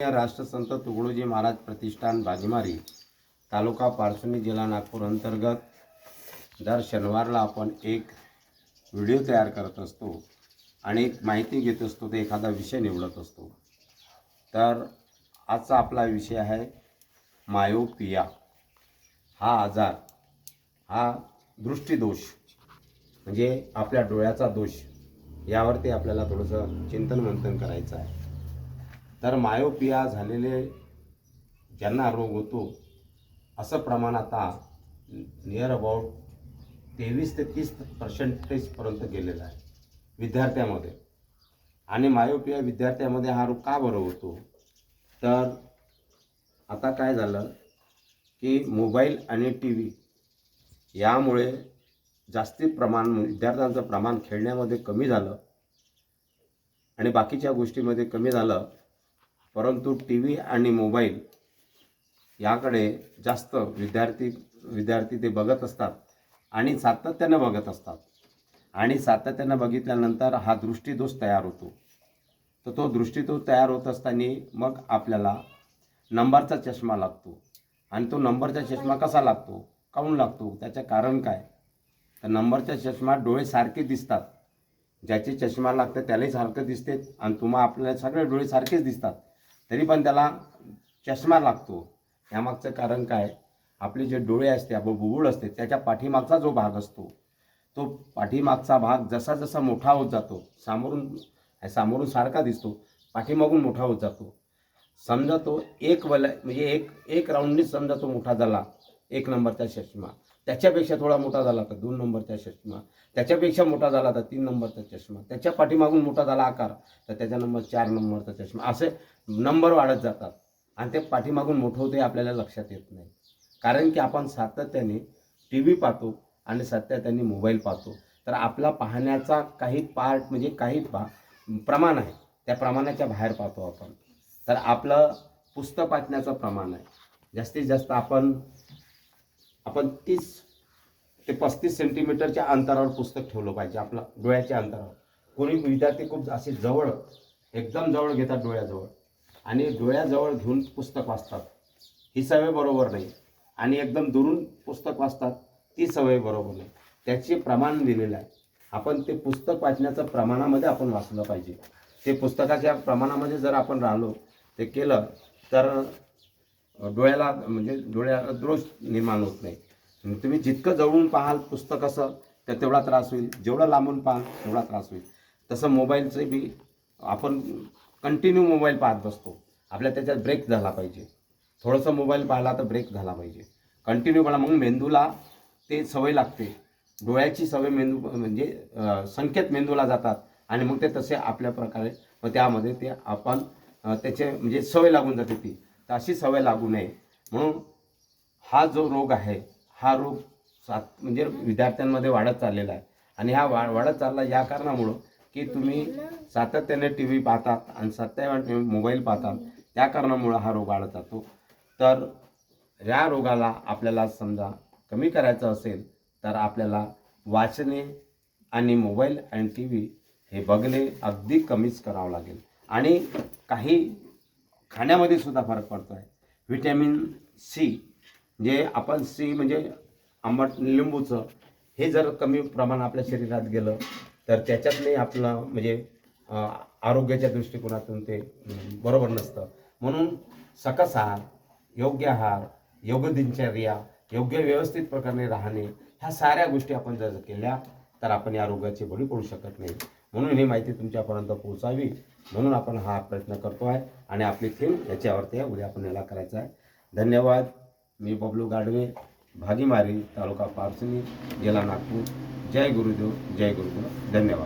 या राष्ट्रसंत तुकडोजी महाराज प्रतिष्ठान बाजीमारी तालुका पारसुनी जिल्हा नागपूर अंतर्गत दर शनिवारला आपण एक व्हिडिओ तयार करत असतो आणि एक माहिती घेत असतो ते एखादा विषय निवडत असतो. तर आजचा आपला विषय आहे मायोपिया. हा आजार हा दृष्टीदोष म्हणजे आपल्या डोळ्याचा दोष यावरती आपल्याला थोडंसं चिंतन मंथन करायचं आहे. तर मायोपिया झालेले ज्यांना रोग होतो असं प्रमाण आता नियर अबाउट तेवीस ते तीस पर्सेंटेजपर्यंत गेलेलं आहे विद्यार्थ्यामध्ये. आणि मायोपिया विद्यार्थ्यामध्ये हा रोग का बरं होतो? तर आता काय झालं की मोबाईल आणि टी व्ही यामुळे जास्ती प्रमाण विद्यार्थ्यांचं प्रमाण खेळण्यामध्ये कमी झालं. आणि बाकीच्या गोष्टीमध्ये कमी झालं. परंतु टी व्ही आणि मोबाईल याकडे जास्त विद्यार्थी विद्यार्थी ते बघत असतात आणि सातत्यानं बघत असतात. आणि सातत्यानं बघितल्यानंतर हा दृष्टीदोष तयार होतो. तर तो दृष्टीदोष तयार होत असताना मग आपल्याला नंबरचा चष्मा लागतो. आणि तो नंबरचा चष्मा कसा लागतो? काऊन लागतो? त्याचं कारण काय? तर नंबरच्या चष्मात डोळे सारखे दिसतात. ज्याचे चष्मा लागतं त्यालाही सारखं दिसते आणि तुम्हा आपल्याला सगळे डोळे सारखेच दिसतात. तरी पण त्याला चष्मा लागतो. यामागचं कारण काय? आपले जे डोळे असते आपण बुबुळ असते त्याच्या पाठीमागचा जो भाग असतो तो पाठीमागचा भाग जसा जसा मोठा होत जातो सामोरून सामोरून सारखा दिसतो पाठीमागून मोठा होत जातो. समजा तो एक वलय म्हणजे एक एक राऊंडनीच समजा तो मोठा झाला एक नंबरचा चष्मा. त्याच्यापेक्षा थोडा मोठा झाला तर दोन नंबरचा चष्मा. त्याच्यापेक्षा मोठा झाला तर तीन नंबरचा चष्मा. त्याच्या पाठीमागून मोठा झाला आकार तर त्याच्या नंबर चार नंबरचा चष्मा. असे नंबर वाढत जातात. आणि ते पाठीमागून मोठं होते आपल्याला लक्षात येत नाही. कारण की आपण सातत्याने टी व्ही पाहतो आणि सातत्याने मोबाईल पाहतो. तर आपला पाहण्याचा काही पार्ट म्हणजे काही पा प्रमाण आहे. त्या प्रमाणाच्या बाहेर पाहतो आपण. तर आपलं पुस्तक वाचण्याचं प्रमाण आहे. जास्तीत जास्त आपण आपण तीस ते पस्तीस सेंटीमीटरच्या अंतरावर पुस्तक ठेवलं पाहिजे आपलं डोळ्याच्या अंतरावर. कोणी विद्यार्थी खूप असे जवळ एकदम जवळ घेतात डोळ्याजवळ. आणि डोळ्याजवळ घेऊन पुस्तक वाचतात. ही सवय बरोबर नाही. आणि एकदम दुरून पुस्तक वाचतात ती सवय बरोबर नाही. त्याचे प्रमाण दिलेलं आहे. आपण ते पुस्तक वाचण्याचं प्रमाणामध्ये आपण वाचलं पाहिजे. ते पुस्तकाच्या प्रमाणामध्ये जर आपण राहिलो ते केलं तर डोळ्याला म्हणजे डोळ्याला दोष निर्माण होत नाही. तुम्ही जितकं जवळून पाहाल पुस्तक असं तर तेवढा त्रास होईल. जेवढं लांबून पाहाल तेवढा त्रास होईल. तसं मोबाईलचं बी आपण कंटिन्यू मोबाईल पाहत बसतो. आपल्या त्याच्यात ब्रेक झाला पाहिजे. थोडंसं मोबाईल पाहिला तर ब्रेक झाला पाहिजे. कंटिन्यू पाहिला मग मेंदूला ते सवय लागते. डोळ्याची सवय मेंदू म्हणजे अं, संकेत मेंदूला जातात. आणि मग ते तसे आपल्या प्रकारे मग त्यामध्ये ते आपण त्याचे म्हणजे सवय लागून जाते ती. तर अशी सवय लागू नये. म्हणून हा जो रोग आहे हा रोग सात म्हणजे विद्यार्थ्यांमध्ये वाढत चाललेला आहे. आणि हा वा वाढत चालला या कारणामुळं की तुम्ही सातत्याने टी व्ही पाहतात आणि सातत्याने मोबाईल पाहतात त्या कारणामुळं हा रोग वाढत जातो. तर या रोगाला आपल्याला समजा कमी करायचं असेल तर आपल्याला वाचणे आणि मोबाईल आणि टी व्ही हे बघणे अगदी कमीच करावं लागेल. आणि काही खाण्यामध्ये सुद्धा फरक पडतो आहे व्हिटॅमिन सी जे आपण सी म्हणजे आंबट लिंबूचं हे जर कमी प्रमाण आपल्या शरीरात गेलं तर त्याच्यातले आपलं म्हणजे आरोग्याच्या दृष्टिकोनातून ते बरोबर नसतं. म्हणून सकस आहार योग्य आहार योग्य दिनचर्या योग्य व्यवस्थित प्रकारे राहणे ह्या साऱ्या गोष्टी आपण जर केल्या तर आपण या रोगाची बळी पडू शकत नाही. म्हणून ही माहिती तुमच्यापर्यंत पोहोचावी. म्हणून आपण हा प्रयत्न करतो आहे आणि आपली थीम याच्यावरती आहे. उद्या आपण याला करायचं आहे. धन्यवाद. मी बबलू गाडवे भागीमारी तालुका पारसनी जिल्हा नागपूर. जय गुरुदेव जय गुरुदेव धन्यवाद.